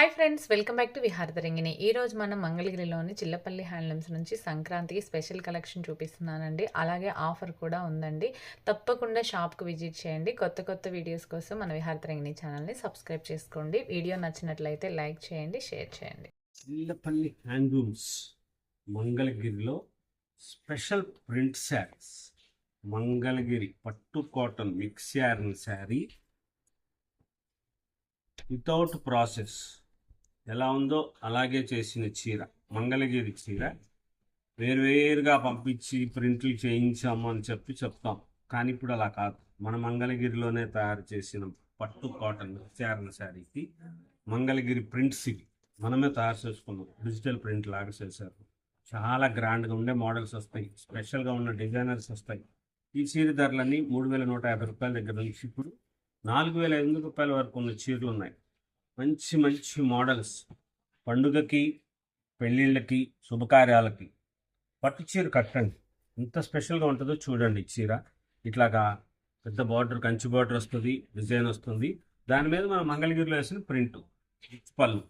Hi friends welcome back to Vihara ఈరోజు ఈ రోజు మనం మంగళగిరిలోని చిల్లపల్లి హ్యాండ్లూమ్స్ నుంచి సంక్రాంతికి స్పెషల్ కలెక్షన్ చూపిస్తున్నానండి. అలాగే ఆఫర్ కూడా ఉందండి. తప్పకుండా షాప్కి విజిట్ చేయండి. కొత్త కొత్త వీడియోస్ కోసం మన విహారతరంగిణి ఛానల్ని సబ్స్క్రైబ్ చేసుకోండి. వీడియో నచ్చినట్లయితే లైక్ చేయండి షేర్ చేయండి. చిల్లపల్లి హ్యాండ్లూమ్స్ మంగళగిరిలో స్పెషల్ ప్రింట్ శారీస్. మంగళగిరి పట్టు cotton mix yarn sari. Without process. ఎలా ఉందో అలాగే చేసిన చీర మంగళగిరి చీర. వేరువేరుగా పంపించి ప్రింట్లు చేయించాము అని చెప్పి చెప్తాం. కానీ ఇప్పుడు అలా కాదు. మన మంగళగిరిలోనే తయారు చేసిన పట్టు కాటన్ చేరణ శారీకి మంగళగిరి ప్రింట్స్ ఇవి మనమే తయారు చేసుకున్నాం. డిజిటల్ ప్రింట్ లాగా చేశారు. చాలా గ్రాండ్గా ఉండే మోడల్స్ వస్తాయి. స్పెషల్గా ఉన్న డిజైనర్స్ వస్తాయి. ఈ చీర ధరలన్నీ మూడు వేల నూట యాభై రూపాయల దగ్గర నుంచి ఇప్పుడు నాలుగు వేల ఐదు వందల రూపాయల వరకు ఉన్న చీరలు ఉన్నాయి. మంచి మంచి మోడల్స్. పండుగకి పెళ్ళిళ్ళకి శుభకార్యాలకి. పట్టు చీర కట్టండి. ఎంత స్పెషల్గా ఉంటుందో చూడండి చీర. ఇట్లాగా పెద్ద బార్డర్ కంచి బార్డర్ వస్తుంది డిజైన్ వస్తుంది. దాని మీద మనం మంగళగిరిలో వేసిన ప్రింట్ పళ్ళు.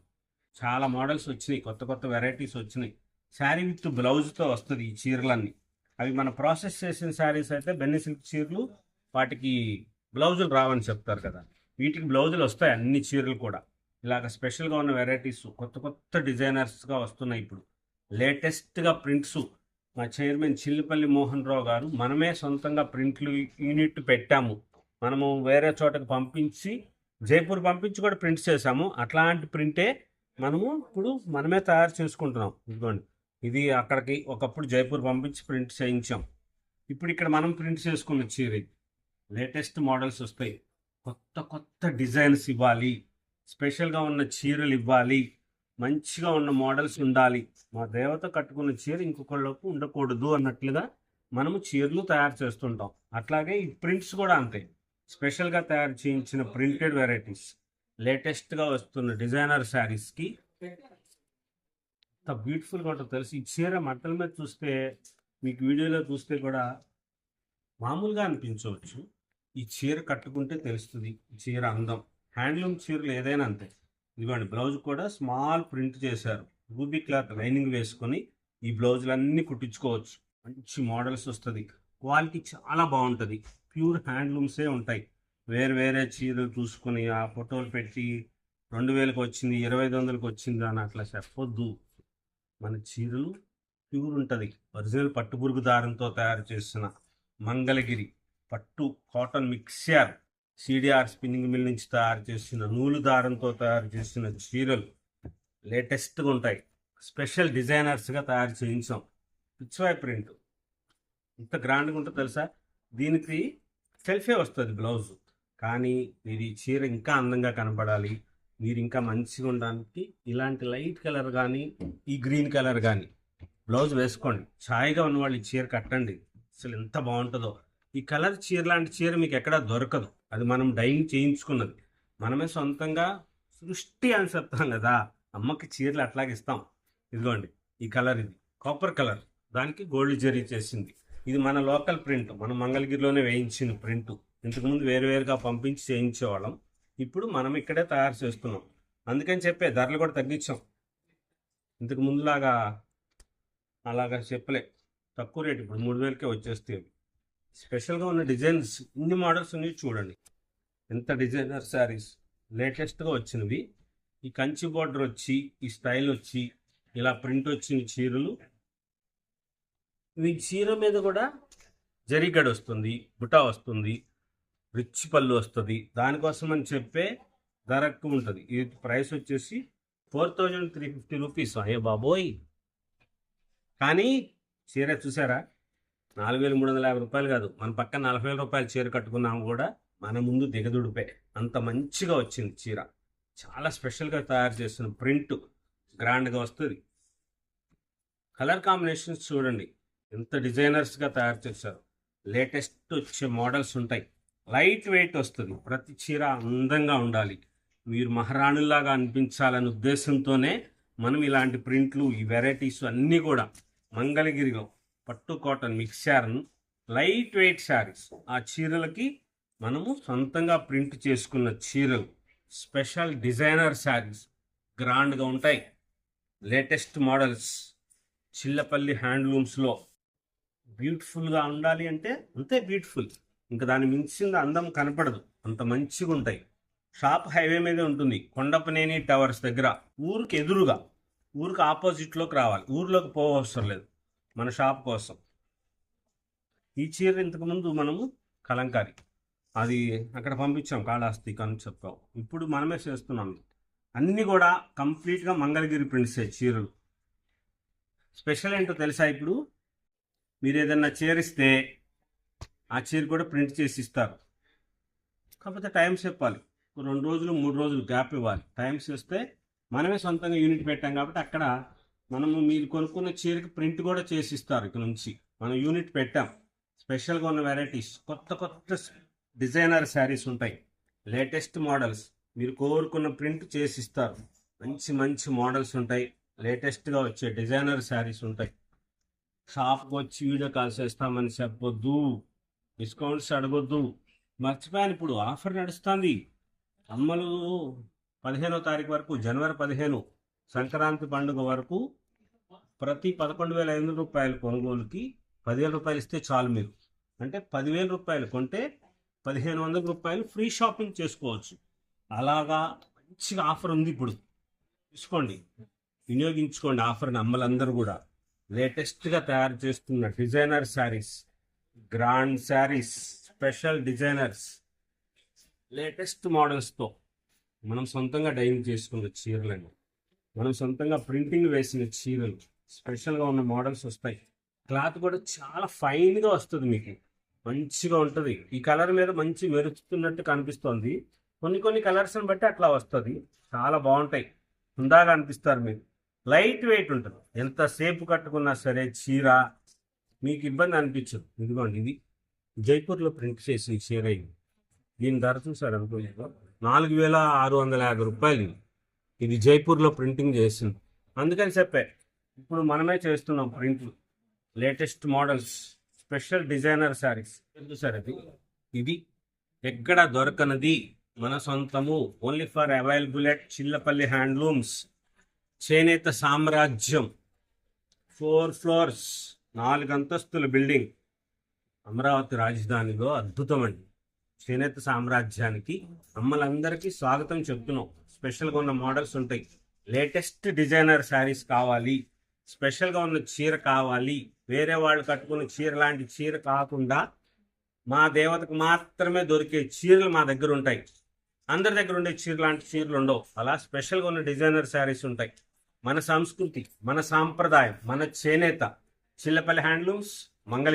చాలా మోడల్స్ వచ్చినాయి కొత్త కొత్త వెరైటీస్ వచ్చినాయి. శారీ విత్ బ్లౌజ్తో వస్తుంది ఈ చీరలన్నీ. అవి మనం ప్రాసెస్ చేసిన శారీస్ అయితే బెన్ని సిల్క్ చీరలు వాటికి బ్లౌజులు రావని చెప్తారు కదా. వీటికి బ్లౌజులు వస్తాయి అన్ని చీరలు కూడా. ఇలాగ స్పెషల్గా ఉన్న వెరైటీస్ కొత్త కొత్త డిజైనర్స్గా వస్తున్నాయి ఇప్పుడు. లేటెస్ట్గా ప్రింట్స్ మా చైర్మన్ చిల్లిపల్లి మోహన్ రావు గారు మనమే సొంతంగా ప్రింట్లు యూనిట్ పెట్టాము. మనము వేరే చోటకు పంపించి జైపూర్ పంపించి కూడా ప్రింట్ చేసాము అట్లాంటి ప్రింటే మనము ఇప్పుడు మనమే తయారు చేసుకుంటున్నాం. ఇదిగోండి. ఇది అక్కడికి ఒకప్పుడు జైపూర్ పంపించి ప్రింట్ చేయించాం. ఇప్పుడు ఇక్కడ మనం ప్రింట్ చేసుకున్న చీర లేటెస్ట్ మోడల్స్ వస్తాయి. కొత్త కొత్త డిజైన్స్ ఇవ్వాలి. స్పెషల్గా ఉన్న చీరలు ఇవ్వాలి. మంచిగా ఉన్న మోడల్స్ ఉండాలి. మా దేవత కట్టుకున్న చీర ఇంకొకళ్ళకు ఉండకూడదు అన్నట్లుగా మనము చీరలు తయారు చేస్తుంటాం. అట్లాగే ఈ ప్రింట్స్ కూడా అంతే. స్పెషల్గా తయారు చేయించిన ప్రింటెడ్ వెరైటీస్. లేటెస్ట్గా వస్తున్న డిజైనర్ శారీస్కి ఎంత బ్యూటిఫుల్గా ఉంటుందో తెలుసు. ఈ చీర మట్టల మీద చూస్తే మీకు వీడియోలో చూస్తే కూడా మామూలుగా అనిపించవచ్చు. ఈ చీర కట్టుకుంటే తెలుస్తుంది. ఈ చీర అందం. హ్యాండ్లూమ్ చీరలు ఏదైనా అంతే. ఇదిగోండి బ్లౌజ్ కూడా స్మాల్ ప్రింట్ చేశారు. రూబీ క్లాత్ లైనింగ్ వేసుకొని ఈ బ్లౌజులు అన్నీ కుట్టించుకోవచ్చు. మంచి మోడల్స్ వస్తుంది. క్వాలిటీ చాలా బాగుంటుంది. ప్యూర్ హ్యాండ్లూమ్సే ఉంటాయి. వేరు వేరే చీరలు చూసుకొని ఆ ఫోటోలు పెట్టి రెండు వేలకు వచ్చింది ఇరవై ఐదు వందలకు వచ్చింది అని అట్లా చెప్పొద్దు. మన చీరలు ప్యూర్ ఉంటుంది. ఒరిజినల్ పట్టుపురుగు దారంతో తయారు చేసిన మంగళగిరి పట్టు cotton mixer CDR spinning mill నుంచి తయారు చేసిన నూలు దారంతో తయారు చేసిన చీరలు లేటెస్ట్గా ఉంటాయి. స్పెషల్ డిజైనర్స్గా తయారు చేయించాం. పిచ్వాయ్ ప్రింట్ ఇంత గ్రాండ్గా ఉంటుందో తెలుసా? దీనికి సెల్ఫే వస్తుంది బ్లౌజ్ కానీ మీరు ఈ చీర ఇంకా అందంగా కనపడాలి. మీరు ఇంకా మంచిగా ఉండడానికి ఇలాంటి లైట్ కలర్ కానీ ఈ గ్రీన్ కలర్ కానీ బ్లౌజ్ వేసుకోండి. ఛాయ్గా ఉన్న వాళ్ళు ఈ చీర కట్టండి. అసలు ఎంత బాగుంటుందో. ఈ కలర్ చీర లాంటి చీర మీకు ఎక్కడా దొరకదు. అది మనం డైయింగ్ చేయించుకున్నది. మనమే సొంతంగా సృష్టి అని చెప్తాం కదా అమ్మకి చీరలు అట్లాగే ఇస్తాం. ఇదిగోండి ఈ కలర్ ఇది కాపర్ కలర్. దానికి గోల్డ్ జరీ చేసింది. ఇది మన లోకల్ ప్రింట్. మన మంగళగిరిలోనే వేయించిన ప్రింట్. ఇంతకుముందు వేరువేరుగా పంపించి చేయించేవాళ్ళం. ఇప్పుడు మనం ఇక్కడే తయారు చేస్తున్నాం. అందుకని చెప్పే ధరలు కూడా తగ్గించాం. ఇంతకు ముందులాగా అలాగా చెప్పలే. తక్కువ రేటు ఇప్పుడు మూడు వేలకే వచ్చేస్తాయి అవి. స్పెషల్గా ఉన్న డిజైన్స్ ఇన్ని మోడల్స్ ఉన్నాయి చూడండి. ఎంత డిజైనర్ శారీస్ లేటెస్ట్గా వచ్చినవి. ఈ కంచి బార్డర్ వచ్చి ఈ స్టైల్ వచ్చి ఇలా ప్రింట్ వచ్చిన చీరలు. ఈ చీర మీద కూడా జరిగడ వస్తుంది బుటా వస్తుంది రిచ్ పళ్ళు వస్తుంది. దానికోసం అని చెప్పే ధర ఎక్కువ ఉంటుంది. ఈ ప్రైస్ వచ్చేసి four thousand three fifty rupees. అయ్యే బాబోయ్! కానీ చీర చూసారా? నాలుగు వేల మూడు వందల యాభై రూపాయలు కాదు. మన పక్కన నలభై వేల రూపాయలు చీర కట్టుకున్నాము కూడా మన ముందు దిగదుడిపే. అంత మంచిగా వచ్చింది చీర. చాలా స్పెషల్గా తయారు చేసిన ప్రింట్. గ్రాండ్గా వస్తుంది. కలర్ కాంబినేషన్స్ చూడండి. ఎంత డిజైనర్స్గా తయారు చేశారు. లేటెస్ట్ వచ్చే మోడల్స్ ఉంటాయి. లైట్ వెయిట్ వస్తుంది. ప్రతి చీర అందంగా ఉండాలి. మీరు మహారాణుల్లాగా అనిపించాలనే ఉద్దేశంతోనే మనం ఇలాంటి ప్రింట్లు ఈ వెరైటీస్ అన్నీ కూడా మంగళగిరిలో పట్టు కాటన్ మిక్సర్ను లైట్ వెయిట్ శారీస్. ఆ చీరలకి మనము సొంతంగా ప్రింట్ చేసుకున్న చీరలు. స్పెషల్ డిజైనర్ శారీస్ గ్రాండ్గా ఉంటాయి. Latest models. చిల్లపల్లి హ్యాండ్లూమ్స్లో బ్యూటిఫుల్గా ఉండాలి అంటే అంతే బ్యూటిఫుల్. ఇంకా దాని మించింది అందం కనపడదు. అంత మంచిగా ఉంటాయి. షాప్ హైవే మీదే ఉంటుంది. కొండపనేని టవర్స్ దగ్గర. ఊరికి ఎదురుగా. ఊరికి ఆపోజిట్లోకి రావాలి. ఊర్లోకి పోవసరం లేదు. మన షాప్ కోసం. ఈ చీర ఇంతకుముందు మనము కలంకారి. అది అక్కడ పంపించాం కాళహస్తి అని చెప్పాం ఇప్పుడు మనమే చేస్తున్నాం. అన్నీ కూడా కంప్లీట్గా మంగళగిరి ప్రింట్సే చీరలు. స్పెషల్ ఏంటో తెలుసా ఇప్పుడు? మీరు ఏదన్నా చీరిస్తే ఆ చీర కూడా ప్రింట్ చేసి ఇస్తారు. కాకపోతే టైం చెప్పాలి. రెండు రోజులు మూడు రోజులు గ్యాప్ ఇవ్వాలి. టైమ్స్ చేస్తే మనమే సొంతంగా యూనిట్ పెట్టాం కాబట్టి అక్కడ మనము మీరు కొనుక్కున్న చీరకి ప్రింట్ కూడా చేసి ఇస్తారు ఇక్కడ నుంచి. మనం యూనిట్ పెట్టాం. స్పెషల్గా ఉన్న వెరైటీస్ కొత్త కొత్త డిజైనర్ శారీస్ ఉంటాయి. Latest models. మీరు కోరుకున్న ప్రింట్ చేసి ఇస్తారు మంచి మంచి మోడల్స్ ఉంటాయి. లేటెస్ట్గా వచ్చే డిజైనర్ శారీస్ ఉంటాయి. షాప్కి వచ్చి వీడియో కాల్ చేస్తామని చెప్పొద్దు. డిస్కౌంట్స్ అడగొద్దు. మర్చిపోయాను ఇప్పుడు. ఆఫర్ నడుస్తుంది. అమ్మలు పదిహేనో తారీఖు వరకు జనవరి పదిహేను సంక్రాంతి పండుగ వరకు ప్రతి పదకొండు వేల ఐదు రూపాయల కొనుగోలుకి పదివేల రూపాయలు ఇస్తే చాలు మీరు. అంటే పదివేల రూపాయలు కొంటే పదిహేను వందల రూపాయలు ఫ్రీ షాపింగ్ చేసుకోవచ్చు. అలాగా మంచిగా ఆఫర్ ఉంది ఇప్పుడు. తీసుకోండి వినియోగించుకోండి ఆఫర్ని అమ్మలందరూ కూడా. లేటెస్ట్గా తయారు చేస్తున్న designer saris grand saris special designers latest మోడల్స్తో మనం సొంతంగా డైన్ చేసుకున్న చీరలను మనం సొంతంగా ప్రింటింగ్ వేసిన చీరలు స్పెషల్గా ఉన్న మోడల్స్ వస్తాయి. క్లాత్ కూడా చాలా ఫైన్గా వస్తుంది మీకు. మంచిగా ఉంటుంది. ఈ కలర్ మీద మంచి మెరుస్తున్నట్టు కనిపిస్తుంది. కొన్ని కొన్ని కలర్స్ని బట్టి అట్లా వస్తుంది. చాలా బాగుంటాయి. హుందాగా అనిపిస్తారు మీరు లైట్ వెయిట్ ఉంటుంది. ఎంతసేపు కట్టుకున్నా సరే చీర మీకు ఇబ్బంది అనిపించదు. ఇదిగోండి ఇది. జైపూర్లో ప్రింట్ చేసిన చీర ఇది. దీని ధర చూసారు అనుకోలేదు. నాలుగు వేల ఆరు వందల యాభై రూపాయలు ఇది. ఇది జైపూర్లో ప్రింటింగ్ చేసింది. అందుకని చెప్పే ఇప్పుడు మనమే చేస్తున్నాం ప్రింట్లు latest models special designer saris. చూసారు అది? ఇది ఎక్కడ దొరకనది? మన సొంతము only for available at Chillapalli handlooms చేనేత సామ్రాజ్యం. ఫోర్ ఫ్లోర్స్ నాలుగు అంతస్తుల బిల్డింగ్ అమరావతి రాజధానిలో అద్భుతమండి చేనేత సామ్రాజ్యానికి అమ్మలందరికీ స్వాగతం చెప్తున్నాం. స్పెషల్గా ఉన్న మోడల్స్ ఉంటాయి. లేటెస్ట్ డిజైనర్ శారీస్ కావాలి. స్పెషల్గా ఉన్న చీర కావాలి. వేరే వాళ్ళు కట్టుకున్న చీర లాంటి చీర కాకుండా మా దేవతకు మాత్రమే దొరికే చీరలు మా దగ్గర ఉంటాయి. అందరి దగ్గర ఉండే చీర లాంటి చీరలు ఉండవు. అలా స్పెషల్గా ఉన్న డిజైనర్ శారీస్ ఉంటాయి. మన సంస్కృతి మన సాంప్రదాయం మన చేనేత. చిల్లపల్లి హ్యాండ్లూమ్స్ మంగళ